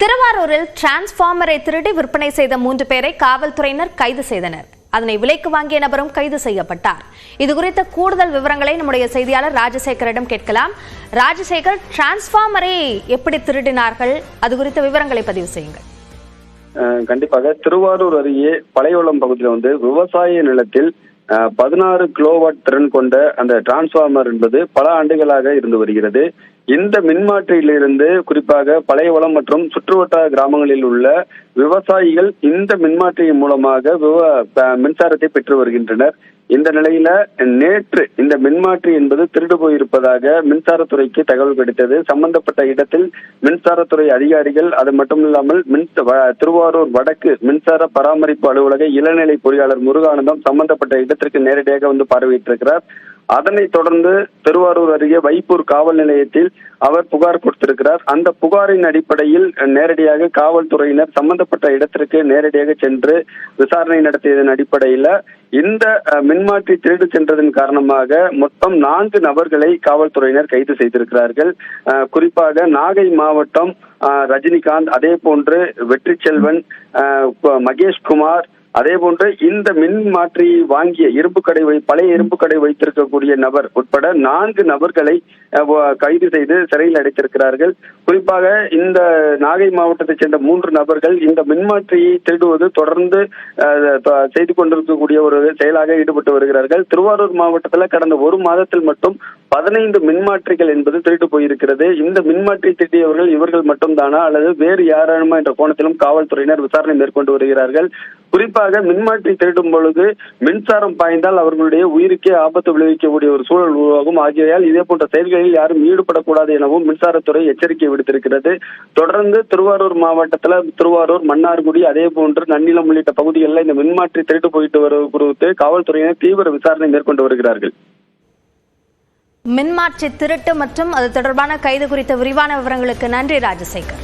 திருவாரூரில் டிரான்ஸ்பார்மரை திருடி விற்பனை செய்த மூன்று பேரை காவல்துறையினர் கைது செய்தனர். அதனை விலைக்கு வாங்கிய நபரும் கைது செய்யப்பட்டார். இது குறித்த கூடுதல் விவரங்களை நம்முடைய செய்தியாளர் ராஜசேகரிடம் கேட்கலாம். ராஜசேகர் டிரான்ஸ்பார்மரை எப்படி திருடினார்கள்? அது குறித்த விவரங்களை பதிவு செய்யுங்கள். கண்டிப்பாக திருவாரூர் அருகே பழையோளம் பகுதியில் வந்து விவசாய நிலத்தில் பதினாறு கிலோவாட் திறன் கொண்ட அந்த டிரான்ஸ்பார்மர் என்பது பல ஆண்டுகளாக இருந்து வருகிறது. இந்த மின்மாற்றியிலிருந்து குறிப்பாக பழைய வளம் மற்றும் சுற்றுவட்டார கிராமங்களில் உள்ள விவசாயிகள் இந்த மின்மாற்றியின் மூலமாக விவ- மின்சாரத்தை பெற்று வருகின்றனர். இந்த நிலையில நேற்று இந்த மின்மாற்றி என்பது திருடு போயிருப்பதாக மின்சாரத்துறைக்கு தகவல் கிடைத்தது. சம்பந்தப்பட்ட இடத்தில் மின்சாரத்துறை அதிகாரிகள் அது மட்டும் இல்லாமல் மின் வ- திருவாரூர் வடக்கு மின்சார பராமரிப்பு அலுவலக இளநிலை பொறியாளர் முருகானந்தம் சம்பந்தப்பட்ட இடத்திற்கு நேரடியாக வந்து பார்வையிட்டிருக்கிறார். அதனைத் தொடர்ந்து திருவாரூர் அருகே வைப்பூர் காவல் நிலையத்தில் அவர் புகார் கொடுத்திருக்கிறார். அந்த புகாரின் அடிப்படையில் நேரடியாக காவல்துறையினர் சம்பந்தப்பட்ட இடத்திற்கு நேரடியாக சென்று விசாரணை நடத்தியதன் அடிப்படையில இந்த மின்மாற்றி திருடு சென்றதன் காரணமாக மொத்தம் நான்கு நபர்களை காவல்துறையினர் கைது செய்திருக்கிறார்கள். குறிப்பாக நாகை மாவட்டம் ரஜினிகாந்த் அதே போன்று வெற்றி செல்வன் மகேஷ்குமார் அதே போன்று இந்த மின் மாற்றி வாங்கிய இரும்பு கடை வை பழைய இரும்பு கடை வைத்திருக்கக்கூடிய நபர் உட்பட நான்கு நபர்களை கைது செய்து சிறையில் அடைத்திருக்கிறார்கள். குறிப்பாக இந்த நாகை மாவட்டத்தைச் சேர்ந்த மூன்று நபர்கள் இந்த மின்மாற்றியை திருடுவது தொடர்ந்து செய்து கொண்டிருக்கக்கூடிய ஒரு செயலாக ஈடுபட்டு வருகிறார்கள். திருவாரூர் மாவட்டத்தில் கடந்த ஒரு மாதத்தில் மட்டும் பதினைந்து மின்மாற்றிகள் என்பது திருட்டு போயிருக்கிறது. இந்த மின்மாற்றி திருடியவர்கள் இவர்கள் மட்டும்தானா அல்லது வேறு யாரானுமா என்ற கோணத்திலும் காவல்துறையினர் விசாரணை மேற்கொண்டு வருகிறார்கள். குறிப்பாக மின்மாற்றி திருடும் பொழுது மின்சாரம் பாய்ந்தால் அவர்களுடைய உயிருக்கே ஆபத்து விளைவிக்கக்கூடிய ஒரு சூழல் உருவாகும். ஆகியால் இதே போன்ற செயல்கள் செயல்களில் யாரும் ஈடுபடக்கூடாது எனவும் மின்சாரத்துறை எச்சரிக்கை விடுத்திருக்கிறது. தொடர்ந்து திருவாரூர் மாவட்டத்தில் திருவாரூர் மன்னார்குடி அதே போன்று நன்னிலம் உள்ளிட்ட பகுதிகளில் இந்த மின்மாற்றி திருட்டு போயிட்டு வருவது குறித்து காவல்துறையினர் தீவிர விசாரணை மேற்கொண்டு வருகிறார்கள். மின்மாற்றி திருட்டு மற்றும் அது தொடர்பான கைது குறித்த விரிவான விவரங்களுக்கு நன்றி ராஜசேகர்.